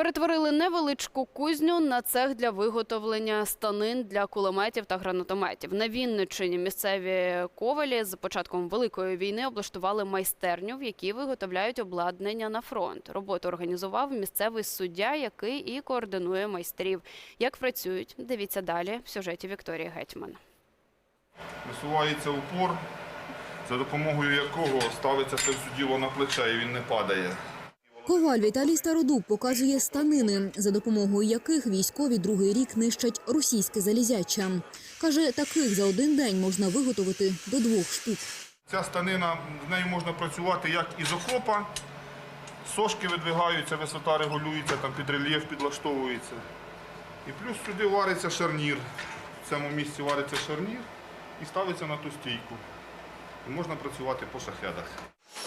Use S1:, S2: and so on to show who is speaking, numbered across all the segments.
S1: Перетворили невеличку кузню на цех для виготовлення станин для кулеметів та гранатометів. На Вінниччині місцеві ковалі з початком великої війни облаштували майстерню, в якій виготовляють обладнання на фронт. Роботу організував місцевий суддя, який і координує майстрів. Як працюють, дивіться далі в сюжеті Вікторії Гетьман.
S2: Висувається упор, за допомогою якого ставиться це все на плече і він не падає.
S3: Коваль Віталій Стародуб показує станини, за допомогою яких військові другий рік нищать російське залізяча. Каже, таких за один день можна виготовити до двох штук.
S2: Ця станина, з нею можна працювати як із окопа, сошки видвигаються, висота регулюється, там під рельєф підлаштовується. І плюс сюди вариться шарнір. В цьому місці вариться шарнір і ставиться на ту стійку. І можна працювати по шахедах.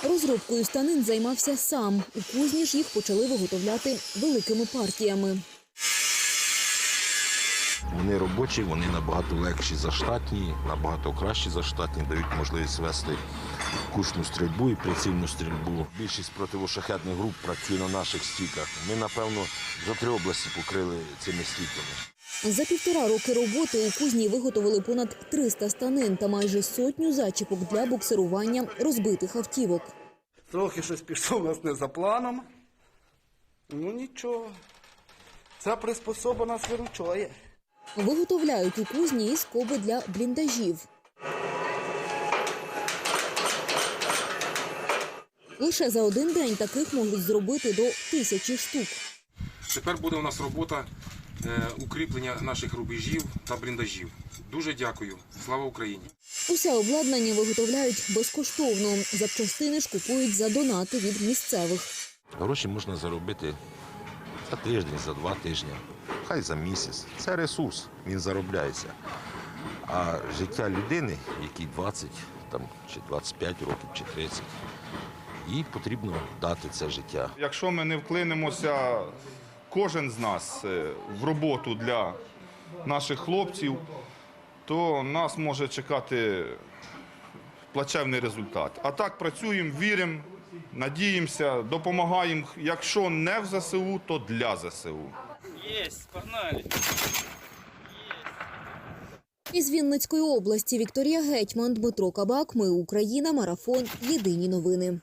S3: Розробкою станин займався сам. У кузні ж їх почали виготовляти великими партіями.
S4: Вони робочі, вони набагато легші за штатні, набагато кращі за штатні, дають можливість вести кушну стрільбу і прицільну стрільбу. Більшість противошахетних груп працює на наших стійках. Ми, напевно, за три області покрили цими стійками.
S3: За півтора роки роботи у кузні виготовили понад 300 станин та майже сотню зачіпок для буксирування розбитих автівок.
S5: Трохи щось пішло у нас не за планом. Ну нічого. Ця приспособа нас виручає.
S3: Виготовляють у кузні і скоби для бліндажів. Лише за один день таких можуть зробити до тисячі штук.
S6: Тепер буде у нас робота е, укріплення наших рубежів та бліндажів. Дуже дякую. Слава Україні!
S3: Усе обладнання виготовляють безкоштовно. Запчастини ж купують за донати від місцевих.
S4: Гроші можна заробити за тиждень, за два тижні, хай за місяць. Це ресурс, він заробляється. А життя людини, якій 20 там, чи 25 років, чи 30, їй потрібно дати це життя.
S2: Якщо ми не вклинемося, кожен з нас е, в роботу для наших хлопців, то нас може чекати плачевний результат. А так працюємо, віримо, надіємося, допомагаємо. Якщо не в ЗСУ, то для ЗСУ.
S7: Есть, погнали.
S3: Із Вінницької області Вікторія Гетьман, Дмитро Кабак. Ми Україна. Марафон. Єдині новини.